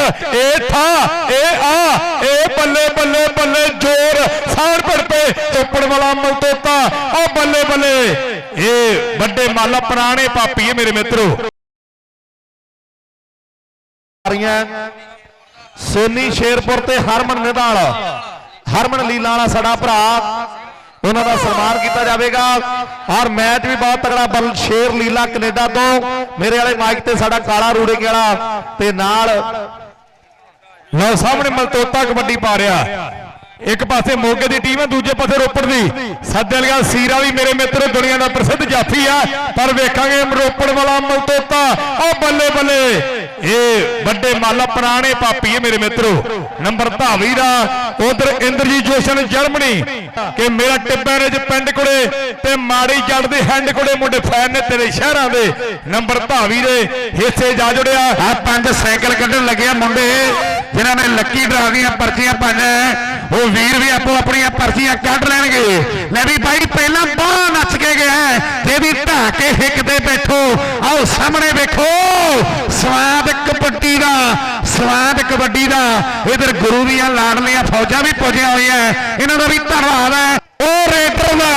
ਇਹ ਥਾ, ਇਹ ਆ, ਇਹ ਬੱਲੇ ਬੱਲੇ ਬੱਲੇ, ਜੋਰ ਸਾਣ ਪੜਪੇ ਚੋਪੜ ਵਾਲਾ ਮਲਤੋਤਾ ਉਹ ਬੱਲੇ ਬੱਲੇ। ਇਹ ਵੱਡੇ ਮੱਲ, ਪੁਰਾਣੇ ਪਾਪੀ ਮੇਰੇ ਮਿੱਤਰੋ। ਸੋਨੀ ਸ਼ੇਰਪੁਰ ਤੇ ਹਰਮਨ ਨਿਧਾਲ। ਹਰਮਨ ਲੀਲਾ ਵਾਲਾ ਸਾਡਾ ਭਰਾ। ਉਹਨਾਂ ਦਾ ਸਨਮਾਨ ਕੀਤਾ ਜਾਵੇਗਾ। ਔਰ ਮੈਚ ਵੀ ਬਹੁਤ ਤਕੜਾ ਬਲ ਸ਼ੇਰ ਲੀਲਾ ਕੈਨੇਡਾ ਤੋਂ। ਮੇਰੇ ਵਾਲੇ ਮਾਈਕ ਤੇ ਸਾਡਾ ਕਾਲਾ ਰੂੜੇ ਵਾਲਾ। ਤੇ ਨਾਲ ਲਓ ਸਾਹਮਣੇ ਮਲਤੋਤਾ ਕਬੱਡੀ ਪਾ ਰਿਹਾ। ਇੱਕ ਪਾਸੇ ਮੋਗੇ ਦੀ ਟੀਮ ਹੈ, ਦੂਜੇ ਪਾਸੇ ਰੋਪੜ ਦੀ। ਸੱਦੇ ਸੀਰਾ ਵੀ ਮੇਰੇ ਮਿੱਤਰ, ਦੁਨੀਆ ਦਾ ਪ੍ਰਸਿੱਧ ਜਾਫੀ ਆ। ਪਰ ਵੇਖਾਂਗੇ ਰੋਪੜ ਵਾਲਾ ਮਲਤੋਤਾ। ਉਹ ਬੱਲੇ ਬੱਲੇ। ਇਹ ਵੱਡੇ ਮੱਲ ਪੁਰਾਣੇ ਪਾਪੀ ਹੈ ਮੇਰੇ ਮਿੱਤਰੋ। ਨੰਬਰ ਧਾਵੀ ਦਾ। ਉਧਰ ਇੰਦਰਜੀਤ ਜੋਸ਼ਨ ਜਰਮਨੀ ਕਿ ਮੇਰਾ ਟਿੱਬਾ ਟਿੱਬੈਰਜ ਪਿੰਡ ਕੁੜੇ ਤੇ ਮਾੜੀ ਜੜ ਦੇ ਹੈਂਡ ਕੁੜੇ ਮੁੰਡੇ ਫੈਨ ਨੇ ਤੇਰੇ ਸ਼ਹਿਰਾਂ ਦੇ। ਨੰਬਰ ਧਾਵੀ ਦੇ। ਹਿੱਸੇ ਜਾ ਜੁੜਿਆ। ਆ ਪੰਜ ਸਾਈਕਲ ਕੱਢਣ ਲੱਗਿਆ ਮੁੰਡੇ। ਜਿਨ੍ਹਾਂ ਨੇ ਲੱਕੀ ਡਰਾ ਦੀਆਂ ਪਰਚੀਆਂ ਪਾਈਆਂ ਉਹ ਵੀਰ ਵੀ ਆਪੋ ਆਪਣੀਆਂ ਪਰਚੀਆਂ ਕੱਢ ਲੈਣਗੇ। ਲੈ ਵੀ ਬਾਈ, ਪਹਿਲਾਂ ਬਾਹਰ ਨੱਚ ਕੇ ਗਿਆ ਤੇ ਵੀ ਢਾ ਕੇ ਹਿੱਕ ਤੇ ਬੈਠੋ। ਆਓ ਸਾਹਮਣੇ ਵੇਖੋ, ਸਵਾਦ ਕਬੱਡੀ ਦਾ, ਸਵਾਦ ਕਬੱਡੀ ਦਾ। ਇਧਰ ਗੁਰੂ ਦੀਆਂ ਲਾਡਲੀਆਂ ਫੌਜਾਂ ਵੀ ਪੁੱਜੀਆਂ ਹੋਈਆਂ ਇਹਨਾਂ ਦਾ ਵੀ ਧੰਨਵਾਦ ਹੈ। ਉਹ ਰੇਡਰ ਦਾ।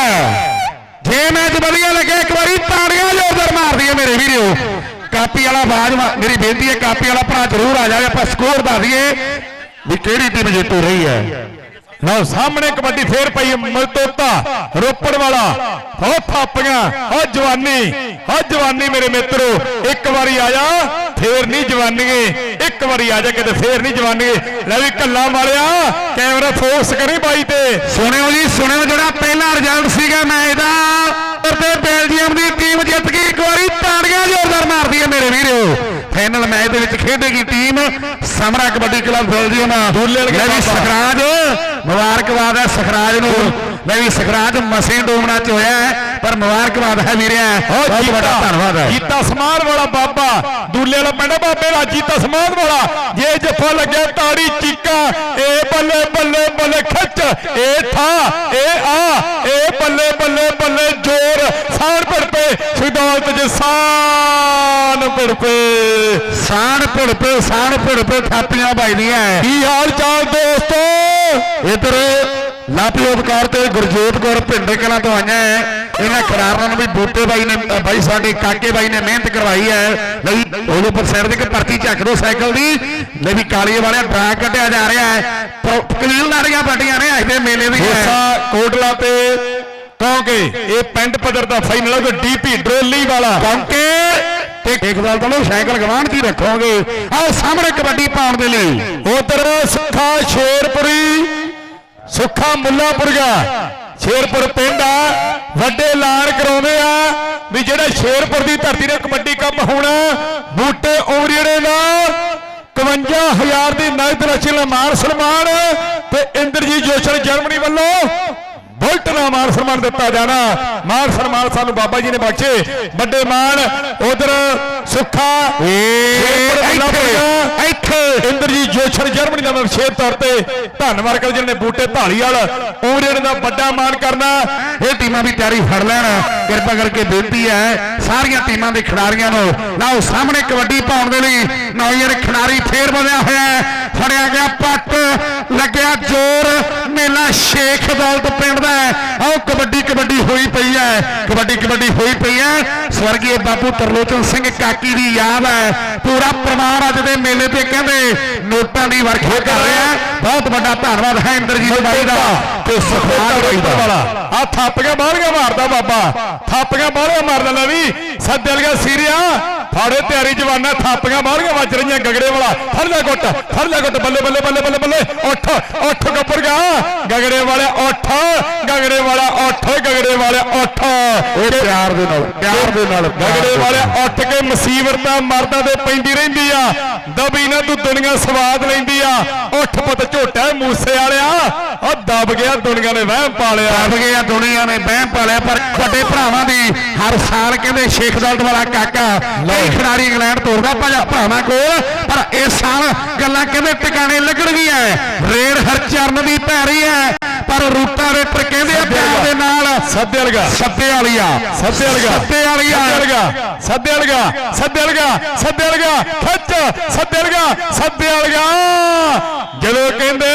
ਜੇ ਮੈਚ ਵਧੀਆ ਲੱਗੇ, ਇੱਕ ਵਾਰੀ ਤਾੜੀਆਂ ਜ਼ੋਰਦਾਰ ਮਾਰ ਦਈਏ ਮੇਰੇ ਵੀਰੋ। ਕਾਪੀ ਵਾਲਾ ਆਵਾਜ਼ ਮੇਰੀ ਬੇਨਤੀ ਹੈ ਕਾਪੀ ਵਾਲਾ ਭਰਾ ਜ਼ਰੂਰ ਆ ਜਾਵੇ ਆਪਾਂ ਸਕੋਰ ਦੱਸ ਦਈਏ ਵੀ ਕਿਹੜੀ ਟੀਮ ਜਿੱਤੂ ਰਹੀ ਹੈ। ਲਓ ਸਾਹਮਣੇ ਕਬੱਡੀ ਫੇਰ ਪਈ ਹੈ, ਮਲਤੋਤਾ ਰੋਪੜ ਵਾਲਾ ਹੋ ਥਾਪੀਆਂ ਹੋ ਜਵਾਨੀ ਹੋ ਜਵਾਨੀ ਮੇਰੇ ਮਿੱਤਰੋ ਇੱਕ ਵਾਰੀ ਆ ਜਾ ਫੇਰ ਨਹੀਂ ਜਵਾਨੀਏ ਇੱਕ ਵਾਰੀ ਆ ਜਾ ਕਿਤੇ ਫੇਰ ਨਹੀਂ ਜਵਾਨੀਏ। ਲੈ ਵੀ ਕੱਲਾ ਮਾਰਿਆ ਕੈਮਰਾ ਫੋਕਸ ਕਰੀ ਬਾਈ ਤੇ। ਸੁਣਿਓ ਜੀ ਸੁਣਿਓ ਜਿਹੜਾ ਪਹਿਲਾ ਰਿਜ਼ਲਟ ਸੀਗਾ ਮੈਚ ਦਾ ਤੇ ਬੈਲਜੀਅਮ ਦੀ ਟੀਮ ਜਿੱਤ ਗਈ ਇੱਕ ਵਾਰੀ ਤਾੜੀਆਂ ਜੋ। ਮਾਰਦੀ ਹੈ ਮੇਰੇ ਵੀਰੋ। ਫਾਈਨਲ ਮੈਚ ਦੇ ਵਿੱਚ ਖੇਡੇਗੀ team Samra kabaddi club Belgium ਦੂਲੇ ਵਾਲੇ ਲੈ ਵੀ ਬਾਬਾ। ਸਖਰਾਜ ਮੁਬਾਰਕਬਾਦ ਹੈ ਸਖਰਾਜ ਨੂੰ। ਲੈ ਵੀ ਸਖਰਾਜ ਮਸੇ ਡੋਮਣਾ ਚ ਹੋਇਆ ਹੈ, ਪਰ ਮੁਬਾਰਕਬਾਦ ਹੈ ਵੀਰੇ। ਬਹੁਤ ਵੱਡਾ ਧੰਨਵਾਦ ਹੈ। ਜੀਤਾ ਸਮਾਨ ਵਾਲਾ ਬਾਬਾ। ਦੂਲੇ ਵਾਲਾ ਪਿੰਡ ਬਾਬੇ ਦਾ ਜੀਤਾ ਸਮਾਨ ਵਾਲਾ। ਜੇ ਜੱਫਾ ਲੱਗਿਆ ਤਾੜੀ ਚੀਕਾ ਇਹ ਬੱਲੇ ਬੱਲੇ ਬੱਲੇ ਖਿੱਚ ਇਹ ਥਾ ਇਹ ਆ ਇਹ ਬੱਲੇ ਬੱਲੇ ਬੱਲੇ ਜੋਰ ਸਾਣ ਪੜਪੇ ਸਿਧਾਂਤ ਪੜਪੇ ਸਾਣ ਭੜਪੇ ਸਾਣ ਭੜਪੇ ਥਾਪੀਆਂ ਵੱਜਦੀਆਂ ਕੀ ਹਾਲ ਚਾਲ ਦੋਸਤੋ? ਇਧਰ ਲਾਪੀ ਉਪਕਾਰ ਤੇ ਗੁਰਜੋਤ ਕੌਰ ਭਿੰਡੇ ਕਲਾਂ ਤੋਂ ਆਈਆਂ ਹੈ ਇਹਨਾਂ ਖਿਡਾਰੀਆਂ ਨੂੰ ਵੀ ਬੂਟੇ ਬਾਈ ਨੇ ਬਾਈ ਸਾਡੇ ਕਾਕੇ ਬਾਈ ਨੇ ਮਿਹਨਤ ਕਰਵਾਈ ਹੈ ਲਈ ਉਹਦੇ ਉੱਪਰ ਸਾਈਡ ਦੇ ਕੇ ਪਰਚੀ ਚੱਕ ਦੋ ਸਾਈਕਲ ਦੀ। ਲੈ ਵੀ ਕਾਲੀਏ ਵਾਲਿਆ ਡਰਾ ਕੱਢਿਆ ਜਾ ਰਿਹਾ ਹੈ ਕਬੀਲਦਾਰੀਆਂ ਵੱਡੀਆਂ ਨੇ ਅੱਜ ਦੇ ਮੇਲੇ ਹੋਸਾ ਕੋਟਲਾ ਤੇ ਕਿਉਂਕਿ ਇਹ ਪਿੰਡ ਪੱਧਰ ਦਾ ਫਾਈਨਲ ਹੈ ਡੀਪੀ ਡਰੋਲੀ ਵਾਲਾ। ਕਿਉਂਕਿ ਤੇ ਇੱਕ ਗੱਲ ਸਾਈਕਲ ਗਵਾਂਢ ਕੀ ਰੱਖੋਗੇ। ਆਓ ਸਾਹਮਣੇ ਕਬੱਡੀ ਪਾਉਣ ਦੇ ਲਈ। ਉਧਰ ਸੁੱਖਾ ਸ਼ੇਰਪੁਰੀ, ਸੁੱਖਾ ਮੁੱਲਾਪੁਰਗਾ ਸ਼ੇਰਪੁਰ ਪਿੰਡ ਆ, ਵੱਡੇ ਐਲਾਨ ਕਰਾਉਂਦੇ ਆ, ਵੀ ਜਿਹੜਾ ਸ਼ੇਰਪੁਰ ਦੀ ਧਰਤੀ ਤੇ ਕਬੱਡੀ ਕੱਪ ਹੋਣਾ, ਬੂਟੇ ਉਮਰੀੜੇ ਦਾ 51000 ਦੀ ਨਗਦ ਰਸ਼ੀ ਨਾਲ ਮਾਨ ਸਨਮਾਨ ਤੇ ਇੰਦਰਜੀਤ ਜੋਸ਼ਲ ਜਰਮਨੀ ਵੱਲੋਂ ਬੁਲਟ ਦਾ ਮਾਨ ਸਨਮਾਨ ਦਿੱਤਾ ਜਾਣਾ। ਮਾਨ ਸਨਮਾਨ ਸਾਨੂੰ ਬਾਬਾ ਜੀ ਨੇ ਬਖਸ਼ੇ। ਵੱਡੇ ਮਾਨ ਉਧਰ ਸੁੱਖਾ ਇੱਥੇ ਇੰਦਰਜੀਤ ਜੋਸ਼ਰ ਜਰਮਨੀ ਦਾ ਵਿਸ਼ੇਸ਼ ਤੌਰ ਤੇ ਧੰਨਵਾਦ ਕਰ ਜਿਹਨੇ ਬੂਟੇ ਢਾਲੀਵਾਲ ਉਹਦੇ ਦਾ ਵੱਡਾ ਮਾਣ ਕਰਨਾ। ਇਹ ਟੀਮਾਂ ਵੀ ਤਿਆਰੀ ਫੜ ਲੈਣ। ਕਿਰਪਾ ਕਰਕੇ ਬੇਨਤੀ ਹੈ ਸਾਰੀਆਂ ਟੀਮਾਂ ਦੇ ਖਿਡਾਰੀਆਂ ਨੂੰ ਲਓ ਸਾਹਮਣੇ ਕਬੱਡੀ ਪਾਉਣ ਦੇ ਲਈ ਨੌਜਰ ਖਿਡਾਰੀ ਫੇਰ ਬਣਿਆ ਹੋਇਆ ਹੈ। ਫੜਿਆ ਗਿਆ ਪੱਟ ਲੱਗਿਆ ਜ਼ੋਰ। ਮੇਲਾ ਸ਼ੇਖ ਦੌਲਤ ਪਿੰਡ ਦਾ ਹੈ। ਆਓ ਕਬੱਡੀ ਕਬੱਡੀ ਹੋਈ ਪਈ ਹੈ। ਕਬੱਡੀ ਕਬੱਡੀ ਹੋਈ ਪਈ ਹੈ। ਸਵਰਗੀ ਬਾਪੂ ਤਰਲੋਚਨ ਸਿੰਘ ਕਾਕੀ ਦੀ ਯਾਦ ਹੈ। ਪੂਰਾ ਪਰਿਵਾਰ ਅੱਜ ਦੇ ਮੇਲੇ ਤੇ ਕਹਿੰਦੇ ਨੋਟਾਂ ਦੀ ਵਰਖਾ ਕਰ ਰਿਹਾ ਬਹੁਤ ਵੱਡਾ ਧੰਨਵਾਦ ਹੈ ਇੰਦਰਜੀਤ ਬਾਈ ਦਾ ਤੇ ਸੁਖਾਨ ਬਾਈ ਦਾ। ਵਾਲਾ। ਆ ਥਾਪੀਆਂ ਬਾਹਲੀਆਂ ਮਾਰਦਾ ਬਾਬਾ। ਥਾਪੀਆਂ ਬਾਹਲੀਆਂ ਮਾਰਦਾ ਲੈ ਵੀ। ਸੱਦੇ ਲਗਾ ਸੀਰੀਆ। ਫਾੜੇ ਤਿਆਰੀ ਜਵਾਨਾ ਥਾਪੀਆਂ ਬਾਹਲੀਆਂ ਵੱਜ ਰਹੀਆਂ ਗਗੜੇ ਵਾਲਾ। ਫੜ ਲੈ ਗੁੱਟ ਫੜ ਲੈ ਗੁੱਟ ਬੱਲੇ ਬੱਲੇ ਬੱਲੇ ਬੱਲੇ ਬੱਲੇ ਉੱਠ ਉੱਠ ਗੱਪਰ ਗਿਆ ਗਗੜੇ ਵਾਲੇ ਉੱਠ ਗਗੜੇ ਵਾਲਾ ਉੱਠ ਗਗੜੇ ਵਾਲੇ ਉੱਠ ਇਹ ਪਿਆਰ ਦੇ ਨਾਲ ਪਿਆਰ ਦੇ ਨਾਲ ਗਗੜੇ ਵਾਲੇ ਉੱਠ ਕੇ ਮੁਸੀਬਤਾਂ ਮਰਦਾਂ ਦੇ ਪੈਂਦੀ ਰਹਿੰਦੀ ਆ। ਦਬੀ ਨਾ ਤੂੰ ਦੁਨੀਆ ਸਵਾਦ ਲੈਂਦੀ ਆ। ਉੱਠ ਪੁੱਤ ਝੋਟਾ ਮੂਸੇ ਵਾਲਿਆ। ਉਹ ਦਬ ਗਿਆ ਦੁਨੀਆ ਨੇ ਵਹਿਮ ਪਾਲਿਆ ਦੱਬ ਗਿਆ ਦੁਨੀਆ ਨੇ ਬਹਿਮ ਪਾਲਿਆ ਪਰ ਵੱਡੇ ਭਰਾਵਾਂ ਦੀ ਹਰ ਸਾਲ ਕਹਿੰਦੇ ਸ਼ੇਖ ਦੌਲਤ ਵਾਲਾ ਕਾਕਾ ਕਈ ਖਿਡਾਰੀ ਇੰਗਲੈਂਡ ਤੋਰਦਾ ਭਾਜਾ ਭਰਾਵਾਂ ਕੋਲ। ਪਰ ਇਸ ਸਾਲ ਗੱਲਾਂ ਕਹਿੰਦੇ ਟਿਕਾਣੇ ਲੱਗਣਗੀਆਂ। ਰੇਡ ਹਰਚਰਨ ਦੀ ਪੈ ਰਹੀ ਹੈ। ਪਰ ਰੂਟਾਵੇਟਰ ਕਹਿੰਦੇ ਆ ਪਿਆਰ ਦੇ ਨਾਲ ਸੱਦੇ ਵਾਲਗਾ ਸੱਤੇ ਵਾਲੀਆ ਸੱਦੇ ਵਾਲਗਾ ਸੱਤੇ ਵਾਲੀਆ ਵਾਲਗਾ ਸੱਦੇ ਵਾਲਗਾ ਸੱਦੇ ਵਾਲਗਾ ਸੱਦੇ ਵਾਲਗਾ ਖੱਚ ਸੱਦੇ ਵਾਲਗਾ ਸੱਦੇ ਵਾਲਗਾ ਜਦੋਂ ਕਹਿੰਦੇ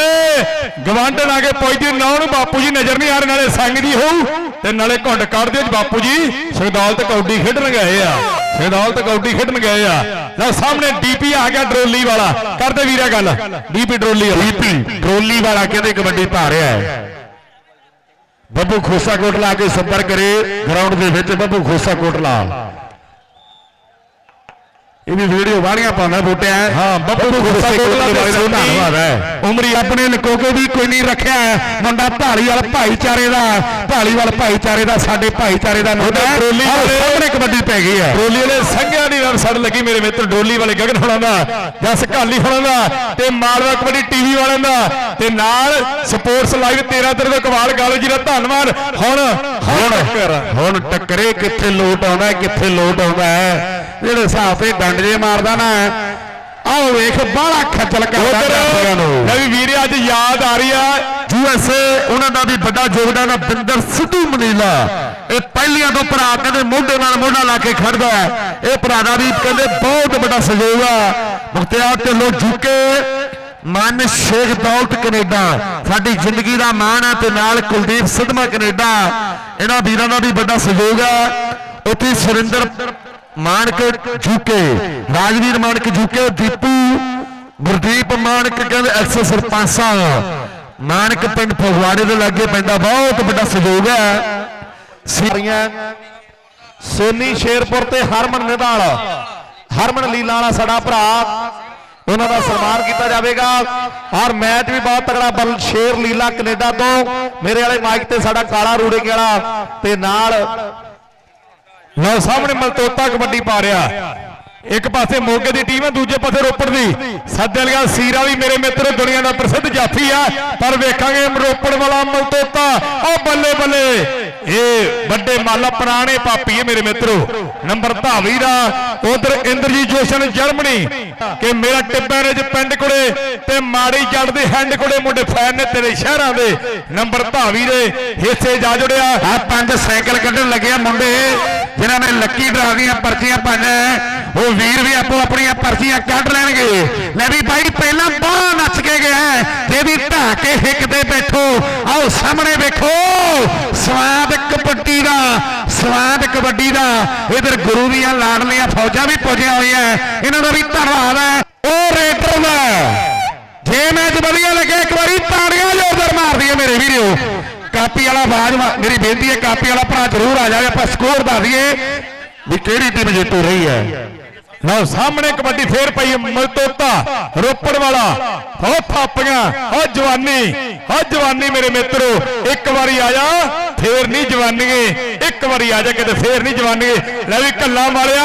ਗਵਾਂਢਣ ਆ ਕੇ ਪੁੱਛਦੀ ਨਾ ਨੂੰ ਬਾਪੂ ਜੀ ਨਜ਼ਰ ਨਹੀਂ ਆ ਰਹੇ ਨਾਲੇ ਸੰਗ ਦੀ ਹੋਊ ਤੇ ਨਾਲੇ ਘੁੰਡ ਕੱਢ ਦਿਓ ਜੀ ਬਾਪੂ ਜੀ ਸਰਦੌਲਤ ਕੌਡੀ ਖੇਡਣ ਗਏ ਆ ਸਰਦੌਲਤ ਕੌਡੀ ਖੇਡਣ ਗਏ ਆ। ਲਓ ਸਾਹਮਣੇ ਡੀਪੀ ਆ ਗਿਆ ਡਰੋਲੀ ਵਾਲਾ। ਕਰਦੇ ਵੀਰਾ ਗੱਲ। ਡੀਪੀ ਡਰੋਲੀ ਵਾਲਾ। ਡੀਪੀ ਡਰੋਲੀ ਵਾਲਾ ਕਹਿੰਦੇ ਕਬੱਡੀ ਪਾ ਰਿਹਾ ਹੈ। ਬੱਬੂ ਖੋਸਾ ਕੋਟਲਾ ਕੇ ਸੰਪਰਕ ਕਰੇ। ਗਰਾਊਂਡ ਦੇ ਵਿੱਚ ਬੱਬੂ ਖੋਸਾ ਕੋਟਲਾ ਇਹ ਵੀ ਵੀਡੀਓ ਵਾਲੀਆਂ ਪਾਉਂਦਾ ਬੂਟਿਆ ਹਾਂ, ਬੱਬੂ ਖੋਸਾ ਕੋਟਲਾ ਦੇ ਦਾ। ਧੰਨਵਾਦ ਹੈ ਉਮਰੀ ਆਪਣੇ ਲਕੋਕੇ ਵੀ ਕੋਈ ਨਹੀਂ ਰੱਖਿਆ। ਮੁੰਡਾ ਢਾਲੀਵਾਲ ਭਾਈਚਾਰੇ ਦਾ ਢਾਲੀਵਾਲ ਭਾਈਚਾਰੇ ਦਾ ਸਾਡੇ ਭਾਈਚਾਰੇ ਦਾ ਮੁੰਡਾ। ਟਰੋਲੀ ਵਾਲੇ- ਸਾਹਮਣੇ ਕਬੱਡੀ ਪੈ ਗਈ ਹੈ ਡੋਲੀ ਵਾਲੇ ਸੰਘਿਆ ਦੀ ਨਾਲ ਸੜ ਲੱਗੀ ਮੇਰੇ ਮਿੱਤਰ ਡੋਲੀ ਵਾਲੇ ਗਗਨ ਹੋਣਾ ਦਾ ਜਸ ਘਾਲੀ ਹੋਣਾ ਦਾ ਤੇ ਮਾਲਵਾ ਕਬੱਡੀ ਟੀਵੀ ਵਾਲਿਆਂ ਦਾ। ਤੇ ਨਾਲ ਸਪੋਰਟਸ ਲਾਈਵ 13 ਤੇਰੇ ਤੋਂ ਕਮਾਲ ਗਾਲੋ ਜੀ ਦਾ ਧੰਨਵਾਦ। ਹੁਣ ਹੁਣ ਟੱਕਰ ਹੁਣ ਟੱਕਰੇ ਕਿੱਥੇ ਲੋਟ ਆਉਂਦਾ ਕਿੱਥੇ ਲੋਟ ਆਉਂਦਾ ਹੈ ਜਿਹੜੇ ਹਿਸਾਬ ਤੇ ਡੰਡ ਮਾਰਦਾ ਨਾ ਆਹ ਵੇਖ ਬਾਹਲਾ ਖੱਜਲ ਕਰਦਾ ਦਰਸ਼ਕਾਂ ਨੂੰ। ਲੈ ਵੀ ਵੀਰੇ ਅੱਜ ਯਾਦ ਆ ਰਹੀ ਆ। ਯੂਐਸਏ ਉਹਨਾਂ ਦਾ ਵੀ ਵੱਡਾ ਯੋਗਦਾਨ ਆ ਬਿੰਦਰ ਸਿੱਧੂ ਮਨੀਲਾ। ਇਹ ਪਹਿਲੀਆਂ ਤੋਂ ਭਰਾ ਕਹਿੰਦੇ ਮੋਢੇ ਨਾਲ ਮੋਢਾ ਲਾ ਕੇ ਖੜਦਾ ਹੈ। ਇਹ ਭਰਾ ਦਾ ਵੀ ਕਹਿੰਦੇ ਬਹੁਤ ਵੱਡਾ ਸਹਿਯੋਗ ਆ। ਮੁਖਤਿਆਰ ਢਿੱਲੋਂ ਝੁਕੇ ਮਨ ਸ਼ੇਖ ਦੌਲਤ ਕੈਨੇਡਾ। ਸਾਡੀ ਜ਼ਿੰਦਗੀ ਦਾ ਮਾਣ ਆ ਤੇ ਨਾਲ ਕੁਲਦੀਪ ਸਿੱਧਮਾ ਕੈਨੇਡਾ। ਇਹਨਾਂ ਵੀਰਾਂ ਦਾ ਵੀ ਵੱਡਾ ਸਹਿਯੋਗ ਆ। ਉੱਥੇ ਸੁਰਿੰਦਰ ਮਾਨਕ ਝੁਕੇ, ਰਾਜਵੀਰ ਮਾਨਕ ਝੁਕੇ, ਦੀਪੂ, ਗੁਰਦੀਪ ਮਾਨਕ ਕਹਿੰਦੇ ਐਕਸ ਸਰਪੰਚਾ ਮਾਨਕ ਪਿੰਡ ਫਗਵਾੜੇ ਦੇ ਲਾਗੇ ਪੈਂਦਾ, ਬਹੁਤ ਵੱਡਾ ਸਹਿਯੋਗ ਹੈ। ਸਾਰੀਆਂ ਸੋਨੀ ਸ਼ੇਰਪੁਰ ਤੇ ਹਰਮਨ ਨਿਧਾਲ ਹਰਮਨ ਲੀਲਾ ਵਾਲਾ ਸਾਡਾ ਭਰਾ, ਉਹਨਾਂ ਦਾ ਸਨਮਾਨ ਕੀਤਾ ਜਾਵੇਗਾ। ਔਰ ਮੈਚ ਵੀ ਬਹੁਤ ਤਕੜਾ, ਬਲ ਸ਼ੇਰ ਲੀਲਾ ਕੈਨੇਡਾ ਤੋਂ। ਮੇਰੇ ਵਾਲੇ ਮਾਈਕ ਤੇ ਸਾਡਾ ਕਾਲਾ ਰੂੜੇ ਕੇ ਵਾਲਾ, ਤੇ ਨਾਲ ਲਓ ਸਾਹਮਣੇ ਮਲਤੋਤਾ ਕਬੱਡੀ ਪਾ ਰਿਹਾ। ਇੱਕ ਪਾਸੇ ਮੋਗੇ ਦੀ ਟੀਮ ਹੈ, ਦੂਜੇ ਪਾਸੇ ਰੋਪੜ ਦੀ। ਸੱਦੇ ਸੀਰਾ ਵੀ ਮੇਰੇ ਮਿੱਤਰ, ਦੁਨੀਆ ਦਾ ਪ੍ਰਸਿੱਧ ਜਾਫੀ ਆ। ਪਰ ਵੇਖਾਂਗੇ ਰੋਪੜ ਵਾਲਾ ਮਲਤੋਤਾ। ਉਹ ਬੱਲੇ ਬੱਲੇ। ਇਹ ਵੱਡੇ ਮਾਲਾ ਪੁਰਾਣੇ ਪਾਪੀ ਹੈ ਮੇਰੇ ਮਿੱਤਰੋ। ਨੰਬਰ ਧਾਵੀ ਦਾ। ਉਧਰ ਇੰਦਰਜੀਤ ਜੋਸ਼ਨ ਜਰਮਨੀ ਕਿ ਮੇਰਾ ਟਿੱਬਾ ਨੇ ਪਿੰਡ ਕੋਲੇ ਤੇ ਮਾੜੀ ਜੜ ਦੇ ਹੈਂਡ ਕੁੜੇ ਮੁੰਡੇ ਫੈਨ ਨੇ ਤੇਰੇ ਸ਼ਹਿਰਾਂ ਦੇ। ਨੰਬਰ ਧਾਵੀ ਦੇ। ਹਿੱਸੇ ਜਾ ਜੁੜਿਆ। ਆ ਪੰਜ ਸਾਈਕਲ ਕੱਢਣ ਲੱਗਿਆ ਮੁੰਡੇ। ਜਿਨ੍ਹਾਂ ਨੇ ਲੱਕੀ ਡਰਾ ਦੀਆਂ ਪਰਚੀਆਂ ਪਾਈਆਂ ਉਹ ਵੀਰ ਵੀ ਆਪੋ ਆਪਣੀਆਂ ਪਰਚੀਆਂ ਕੱਢ ਲੈਣਗੇ। ਲੈ ਵੀ ਬਾਈ, ਪਹਿਲਾਂ ਬਾਹ ਨੱਚ ਕੇ ਗਿਆ ਤੇ ਵੀ ਢਾ ਕੇ ਹਿੱਕ ਤੇ ਬੈਠੋ। ਆਓ ਸਾਹਮਣੇ ਵੇਖੋ, ਸਵਾਦ ਕਬੱਡੀ ਦਾ, ਸਵਾਦ ਕਬੱਡੀ ਦਾ। ਇਧਰ ਗੁਰੂ ਦੀਆਂ ਲਾਡਲੀਆਂ ਫੌਜਾਂ ਵੀ ਪੁੱਜੀਆਂ ਹੋਈਆਂ ਇਹਨਾਂ ਦਾ ਵੀ ਧੰਨਵਾਦ ਹੈ ਉਹ ਰੇਡਰ ਦਾ ਜੇ ਮੈਚ ਵਧੀਆ ਲੱਗੇ, ਇੱਕ ਵਾਰੀ ਤਾੜੀਆਂ ਜ਼ੋਰਦਾਰ ਮਾਰ ਦਈਏ ਮੇਰੇ ਵੀਰੋ। ਕਾਪੀ ਵਾਲਾ ਆਵਾਜ਼ ਮੇਰੀ ਬੇਨਤੀ ਹੈ ਕਾਪੀ ਵਾਲਾ ਭਰਾ ਜ਼ਰੂਰ ਆ ਜਾਵੇ, ਆਪਾਂ ਸਕੋਰ ਦੱਸ ਦਈਏ ਵੀ ਕਿਹੜੀ ਟੀਮ ਜਿੱਤੂ ਰਹੀ ਹੈ। ਲਓ, ਸਾਹਮਣੇ ਕਬੱਡੀ ਫੇਰ ਪਈ ਮਲਤੋਤਾ ਰੋਪੜ ਵਾਲਾ ਹੋ ਥਾਪੀਆਂ ਹੋ ਜਵਾਨੀ ਹੋ ਜਵਾਨੀ ਮੇਰੇ ਮਿੱਤਰੋ, ਇੱਕ ਵਾਰੀ ਆਇਆ ਫੇਰ ਨਹੀਂ ਜਵਾਨੀਏ, ਇੱਕ ਵਾਰੀ ਆ ਜਾ ਕਿਤੇ ਫੇਰ ਨਹੀਂ ਜਵਾਨੀਏ। ਲੈ ਵੀ ਕੱਲਾ ਵਾਲਿਆ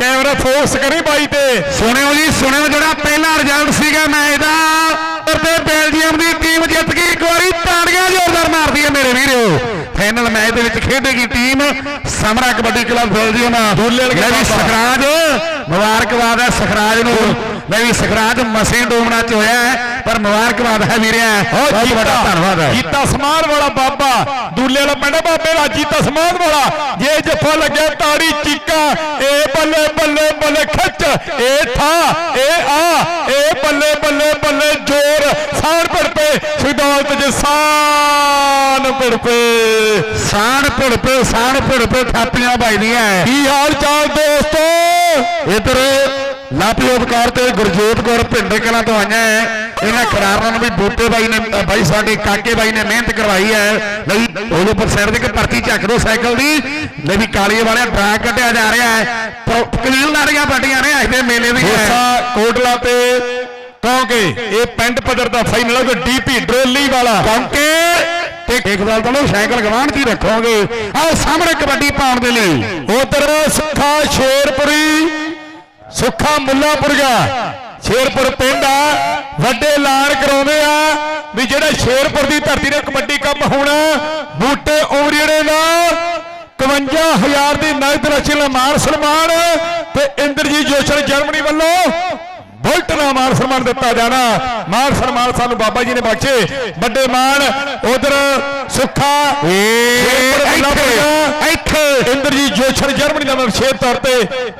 ਕੈਮਰਾ ਫੋਕਸ ਕਰੀ ਬਾਈ ਤੇ। ਸੁਣਿਓ ਜੀ, ਸੁਣਿਓ ਜਿਹੜਾ ਪਹਿਲਾ ਰਿਜ਼ਲਟ ਸੀਗਾ ਮੈਚ ਦਾ ਤੇ ਬੈਲਜੀਅਮ ਦੀ ਟੀਮ ਜਿੱਤ ਗਈ ਇੱਕ ਵਾਰੀ ਤਾੜੀਆਂ ਜ਼ੋਰਦਾਰ ਮਾਰਦੀ ਹੈ ਮੇਰੇ ਵੀਰੋ। ਫਾਈਨਲ ਮੈਚ ਦੇ ਵਿੱਚ ਖੇਡੇਗੀ ਟੀਮ ਸਮਰਾ ਕਬੱਡੀ ਕਲੱਬ ਵਾਲੇ ਲੈ ਵੀ। ਸਖਰਾਜ ਮੁਬਾਰਕਬਾਦ ਹੈ ਸਖਰਾਜ ਨੂੰ। ਲੈ ਵੀ ਸਖਰਾਜ ਮਸੇ ਡੋਮਣਾ ਚ ਹੋਇਆ ਹੈ ਪਰ ਮੁਬਾਰਕਬਾਦ ਹੈ ਵੀਰਿਆ ਬਹੁਤ ਵੱਡਾ ਧੰਨਵਾਦ ਹੈ। ਜੀਤਾ ਸਮਾਨ ਵਾਲਾ ਬਾਬਾ ਦੂਲੇ ਵਾਲਾ ਪਿੰਡ ਬਾਬੇ ਦਾ ਜੀਤਾ ਸਮਾਨ ਵਾਲਾ। ਜੇ ਜੱਫਾ ਲੱਗਿਆ ਤਾੜੀ ਚੀਕਾ ਏ ਬੱਲੇ ਬੱਲੇ ਬੱਲੇ ਖੱਚ ਏ ਥਾ ਏ ਆ ਏ ਬੱਲੇ ਬੱਲੇ ਬੱਲੇ ਜੋਰ। ਸਾਨ ਪੜ ਪੇ ਸਿਧਾਂਤ ਜੇ ਸਾਨ ਪੜ ਪੇ ਸਾਣ ਭੁੜਪੇ ਸਾਣ ਭੁੜਪੇ ਥਾਪੀਆਂ ਵੱਜਦੀਆਂ ਕੀ ਹਾਲ ਚਾਲ ਦੋਸਤੋ? ਇਧਰ ਲਾਪੀ ਉਪਕਾਰ ਤੇ ਗੁਰਜੋਤ ਕੌਰ ਭਿੰਡੇ ਕਲਾਂ ਤੋਂ ਆਈਆਂ ਹੈ ਇਹਨਾਂ ਖਿਡਾਰੀਆਂ ਨੂੰ ਵੀ ਬੂਟੇ ਬਾਈ ਨੇ ਬਾਈ ਸਾਡੇ ਕਾਕੇ ਬਾਈ ਨੇ ਮਿਹਨਤ ਕਰਵਾਈ ਹੈ ਲਈ ਉਹਦੇ ਉੱਪਰ ਸਾਈਡ ਦੇ ਕੇ ਪਰਚੀ ਚੱਕ ਦੋ ਸਾਈਕਲ ਦੀ। ਲੈ ਵੀ ਕਾਲੀਏ ਵਾਲਿਆ ਡਰਾ ਕੱਢਿਆ ਜਾ ਰਿਹਾ ਹੈ ਕਬੀਲਦਾਰੀਆਂ ਵੱਡੀਆਂ ਨੇ ਅੱਜ ਦੇ ਮੇਲੇ ਹੋਸਾ ਕੋਟਲਾ ਤੇ ਕਿਉਂਕਿ ਇਹ ਪਿੰਡ ਪੱਧਰ ਦਾ ਫਾਈਨਲ ਹੈ ਡੀਪੀ ਡਰੋਲੀ ਵਾਲਾ। ਕਿਉਂਕਿ ਤੇ ਇੱਕ ਗੱਲ ਤਾਂ ਸਾਈਕਲ ਗਵਾਂਢ ਦੀ ਰੱਖੋਗੇ। ਆਓ ਸਾਹਮਣੇ ਕਬੱਡੀ ਪਾਉਣ ਦੇ ਲਈ। ਉਧਰ ਸੁੱਖਾ ਸ਼ੇਰਪੁਰੀ ਸੁੱਖਾ ਮੁੱਲਾਪੁਰਗਾ ਸ਼ੇਰਪੁਰ ਪਿੰਡ ਆ ਵੱਡੇ ਐਲਾਨ ਕਰਾਉਂਦੇ ਆ ਵੀ ਜਿਹੜਾ ਸ਼ੇਰਪੁਰ ਦੀ ਧਰਤੀ ਤੇ ਕਬੱਡੀ ਕੱਪ ਹੋਣਾ ਬੂਟੇ ਉਮਰੀੜੇ ਦਾ 51000 ਦੀ ਨਗਦ ਰਾਸ਼ੀ ਨਾਲ ਮਾਨ ਸਨਮਾਨ ਤੇ ਇੰਦਰਜੀਤ ਜੋਸ਼ਲ ਜਰਮਨੀ ਵੱਲੋਂ ਮਾਨ ਸਨਮਾਨ ਦਿੱਤਾ ਜਾਣਾ। ਮਾਨ ਸਨਮਾਨ ਸਾਨੂੰ ਬਾਬਾ ਜੀ ਨੇ ਬਖਸ਼ੇ। ਵੱਡੇ ਮਾਨ ਉਧਰ ਸੁੱਖਾ ਇੱਥੇ ਇੰਦਰਜੀਤ ਜੋਸ਼ਰ ਜਰਮਨੀ ਦਾ ਵਿਸ਼ੇਸ਼ ਤੌਰ ਤੇ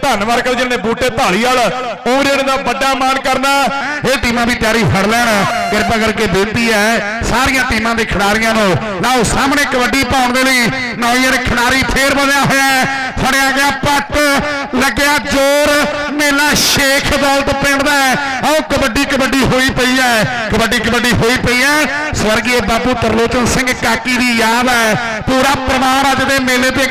ਧੰਨਵਾਦ ਕਰ ਜਿਹਨੇ ਬੂਟੇ ਢਾਲੀ ਵਾਲ ਓਰੀਅਨ ਦਾ ਵੱਡਾ ਮਾਨ ਕਰਨਾ। ਇਹ ਟੀਮਾਂ ਵੀ ਤਿਆਰੀ ਫੜ ਲੈਣ। ਕਿਰਪਾ ਕਰਕੇ ਬੇਨਤੀ ਹੈ ਸਾਰੀਆਂ ਟੀਮਾਂ ਦੇ ਖਿਡਾਰੀਆਂ ਨੂੰ। ਲਓ ਸਾਹਮਣੇ ਕਬੱਡੀ ਪਾਉਣ ਦੇ ਲਈ ਨੌਜਰ ਖਿਡਾਰੀ ਫੇਰ ਬਣਿਆ ਹੋਇਆ ਹੈ। ਫੜਿਆ ਗਿਆ ਪੱਟ ਲੱਗਿਆ ਜ਼ੋਰ। ਮੇਲਾ ਸ਼ੇਖ ਦੌਲਤ ਪਿੰਡ ਦਾ ਕਬੱਡੀ ਕਬੱਡੀ ਹੋਈ ਪਈ ਹੈ। ਕਬੱਡੀ ਕਬੱਡੀ ਹੋਈ ਪਈ ਹੈ। ਸਵਰਗੀ ਬਾਪੂ ਤਰਲੋਚਨ ਸਿੰਘ ਕਾਕੀ ਦੀ ਯਾਦ ਹੈ। ਪੂਰਾ ਪਰਿਵਾਰ ਅੱਜ ਦੇ ਮੇਲੇ ਤੇ